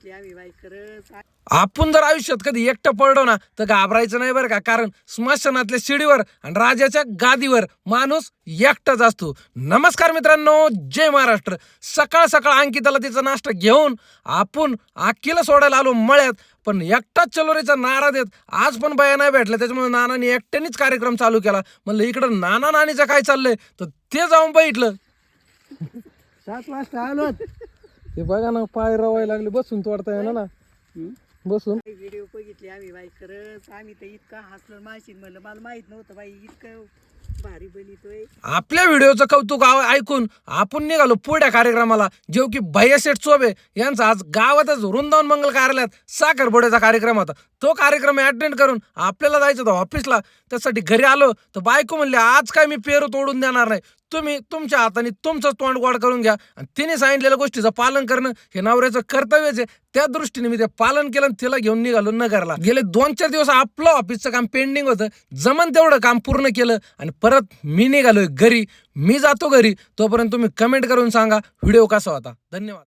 बघितली आम्ही बाई खरंच. आपण जर आयुष्यात कधी एकटं पडलो ना तर घाबरायचं नाही बरं का? कारण स्मशानातल्या शिडीवर आणि राजाच्या गादीवर माणूस एकटाच असतो. नमस्कार मित्रांनो जय महाराष्ट्र. सकाळ सकाळ अंकिताला तिचा नाश्ता घेऊन आपण आखीला सोडायला आलो मळ्यात पण एकटाच चलोरीचा नारा देत आज पण बाया नाही भेटल्या. त्याच्यामुळे नानाने एकट्यानेच कार्यक्रम चालू केला. म्हणलं इकडं नाना नानीचं काय चाललंय? तर ते जाऊन बघितलं. सात वाजता आलो ते बघा ना पाय रवायला लागले. बसून तोडता येणार ना. बसून. व्हिडिओ बघितली आम्ही बाई खरंच आम्ही तर इतका हसलो माशीन म्हणलं मला माहीत नव्हतं बाई इतकं भारी बनतोय. आपल्या व्हिडिओचं कौतुक आव- ऐकून आपण निघालो पुढ्या कार्यक्रमाला. जो की भैया शेठ चोबे यांचा आज गावातच वृंदावन मंगल कार्यालयात साखरपुड्याचा कार्यक्रम होता. तो कार्यक्रम अटेंड करून आपल्याला जायचं होतं ऑफिसला त्यासाठी घरी आलो तर बायको म्हणली आज काय मी पेरू तोडून देणार नाही. तुम्ही तुमच्या हाताने तुमचं तोंड गोड करून घ्या. आणि तिने सांगितलेल्या गोष्टीचं पालन करणं हे नवऱ्याचं कर्तव्यच आहे. त्या दृष्टीने मी ते पालन केलं आणि तिला घेऊन निघालो नगरला. गेले दोन चार दिवस आपलं ऑफिसचं काम पेंडिंग होतं. जमन तेवढं काम पूर्ण केलं आणि परत मी निघालोय घरी. मी जातो घरी. तोपर्यंत तुम्ही कमेंट करून सांगा. व्हिडिओ कसा होता? धन्यवाद.